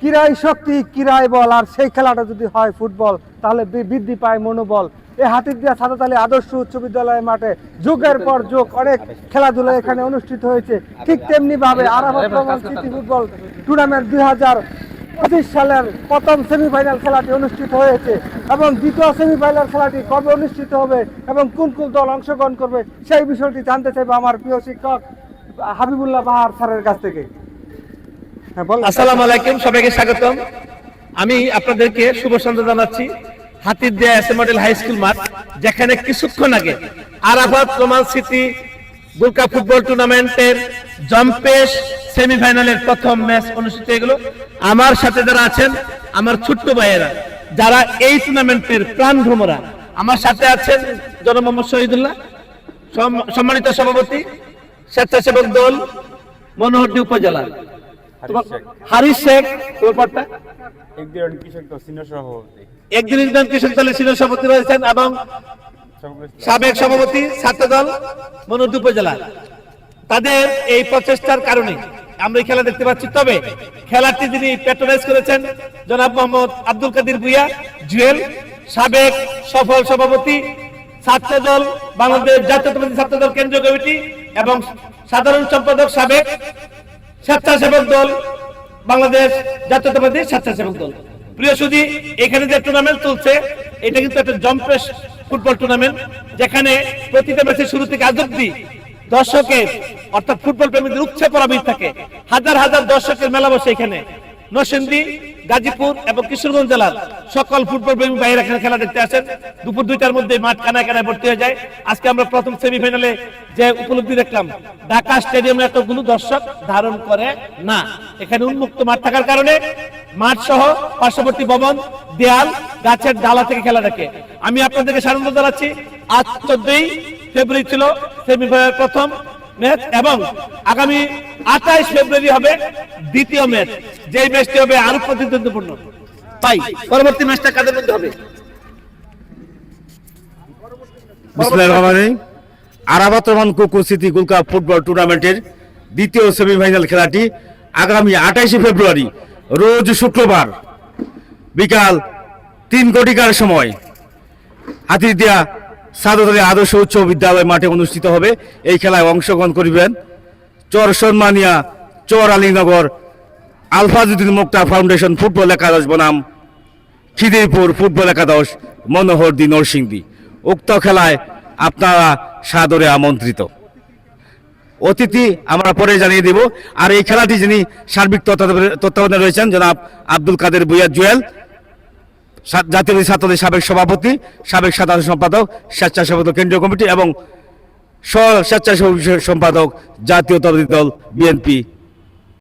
কিরাই শক্তি, কিরাই বল, আর সেই খেলাটা যদি হয় ফুটবল, তাহলে বৃদ্ধি পায় মনোবল। এই হাতিরদিয়া সাদাতালি আদর্শ উচ্চ বিদ্যালয়ের মাঠে যুগের পর যুগ অনেক খেলাধুলা এখানে অনুষ্ঠিত হয়েছে। ঠিক তেমনি ভাবে সিটি ফুটবল টুর্নামেন্ট দুই হাজার পঁচিশ সালের প্রথম সেমিফাইনাল খেলাটি অনুষ্ঠিত হয়েছে এবং দ্বিতীয় সেমিফাইনাল খেলাটি কবে অনুষ্ঠিত হবে এবং কোন কোন দল অংশগ্রহণ করবে, সেই বিষয়টি জানতে চাইব আমার প্রিয় শিক্ষক হাবিবুল্লাহ বাহার স্যারের কাছ থেকে। আসসালামু আলাইকুম, সবাইকে স্বাগতম। আমি আপনাদেরকে শুভ সন্ধ্যা জানাচ্ছি। হাতির দেয়া এস মডেল হাই স্কুল মাঠ, যেখানে কিছুক্ষণ আগে আরাফাত রোমান সিটি গোলকা ফুটবল টুর্নামেন্টের জম্পেশ সেমিফাইনালের প্রথম ম্যাচ অনুষ্ঠিত হয়ে গেল। আমার সাথে যারা আছেন, আমার ছোট্ট ভাইয়েরা, যারা এই টুর্নামেন্টের প্রাণ ভ্রমরা, আমার সাথে আছেন জন মোহাম্মদ শহীদুল্লাহ, সম- সম্মানিত সভাপতি, স্বেচ্ছাসেবক দল, মনোহরদী উপজেলা। হারিস শেখ। তোমার পাটটা? একদিন কৃষক তো সিনিয়র সভাপতি। একদিন ইসলাম কৃষক দলের সিনিয়র সভাপতি রয়েছেন এবং সাবেক সভাপতি ছাত্র দল মনোদ উপজেলা। তাদের এই প্রচেষ্টার কারণে আমরা এই খেলা দেখতে পাচ্ছি। তবে খেলাটি যিনি প্যাট্রোনাইজ করেছেন জনাব মোহাম্মদ আব্দুল কাদির ভুইয়া জুয়েল সাবেক সফল সভাপতি ছাত্র দল বাংলাদেশ জাতীয়তাবাদী ছাত্র দল কেন্দ্রীয় কমিটি এবং সাধারণ সম্পাদক সাবেক স্বেচ্ছাসেবক দল, বাংলাদেশ জাতীয়তাবাদী স্বেচ্ছাসেবক দল। প্রিয় সুদী এখানে যে টুর্নামেন্ট চলছে, এটা কিন্তু একটা জম্পেশ ফুটবল টুর্নামেন্ট যেখানে প্রতিটা ম্যাচের শুরু থেকে আজ অব্দি দর্শকের, অর্থাৎ ফুটবল প্রেমীদের উচ্ছে পরাবিদ থাকে। হাজার হাজার দর্শকের মেলা বসে এখানে। নরসিংদী, গাজীপুর এবং কিশোরগঞ্জ জেলার সকল ফুটবল প্রেমী বাইরে এখানে খেলা দেখতে আসেন। দুপুর দুইটার মধ্যে মাঠ কানায় কানায় ভর্তি হয়ে যায়। আজকে আমরা প্রথম সেমিফাইনালে যে উপলব্ধি দেখলাম, ঢাকা স্টেডিয়ামে এতগুলো দর্শক ধারণ করে না। এখানে উন্মুক্ত মাঠ থাকার কারণে মাঠ সহ পার্শ্ববর্তী ভবন, দেয়াল, গাছের ডালা থেকে খেলা দেখে। আমি আপনাদেরকে স্বাগত জানাচ্ছি, আজ চোদ্দই ফেব্রুয়ারি ছিল সেমিফাইনাল প্রথম ম্যাচ এবং আগামী আঠাইশ ফেব্রুয়ারি হবে দ্বিতীয় ম্যাচ যেই ম্যাচটি হবে আরও প্রতিদ্বন্দ্বপূর্ণ। তাই পরবর্তী ম্যাচটা কাদের মধ্যে হবে? রহিম। রহমান কুকু সিটি গোল্ড কাপ ফুটবল টুর্নামেন্টের দ্বিতীয় সেমিফাইনাল খেলাটি আগামী আঠাইশে ফেব্রুয়ারি রোজ শুক্রবার বিকাল তিন কোটিকার সময়। হাতিরদিয়া সাদতলী আদর্শ উচ্চ বিদ্যালয় মাঠে অনুষ্ঠিত হবে। এই খেলায় অংশগ্রহণ করিবেন চর সন্মানিয়া চর আলীনগর আলফাজুদ্দিন মুক্তা ফাউন্ডেশন ফুটবল একাদশ বনাম খিদিরপুর ফুটবল একাদশ মনোহরদি নরসিংদী। উক্ত খেলায় আপনারা সাদরে আমন্ত্রিত। অতিথি আমরা পরে জানিয়ে দেব। আর এই খেলাটি যিনি সার্বিক তত্ত্বাবধানে- রয়েছেন জনাব আব্দুল কাদের বুয়া জুয়েল জাতীয় ছাত্রদের সাবেক সভাপতি, সাবেক সাধারণ সম্পাদক, স্বেচ্ছাসেবক কেন্দ্রীয় কমিটি এবং স্ব স্বেচ্ছাসেবক সম্পাদক জাতীয়তাবাদী দল, বিএনপি।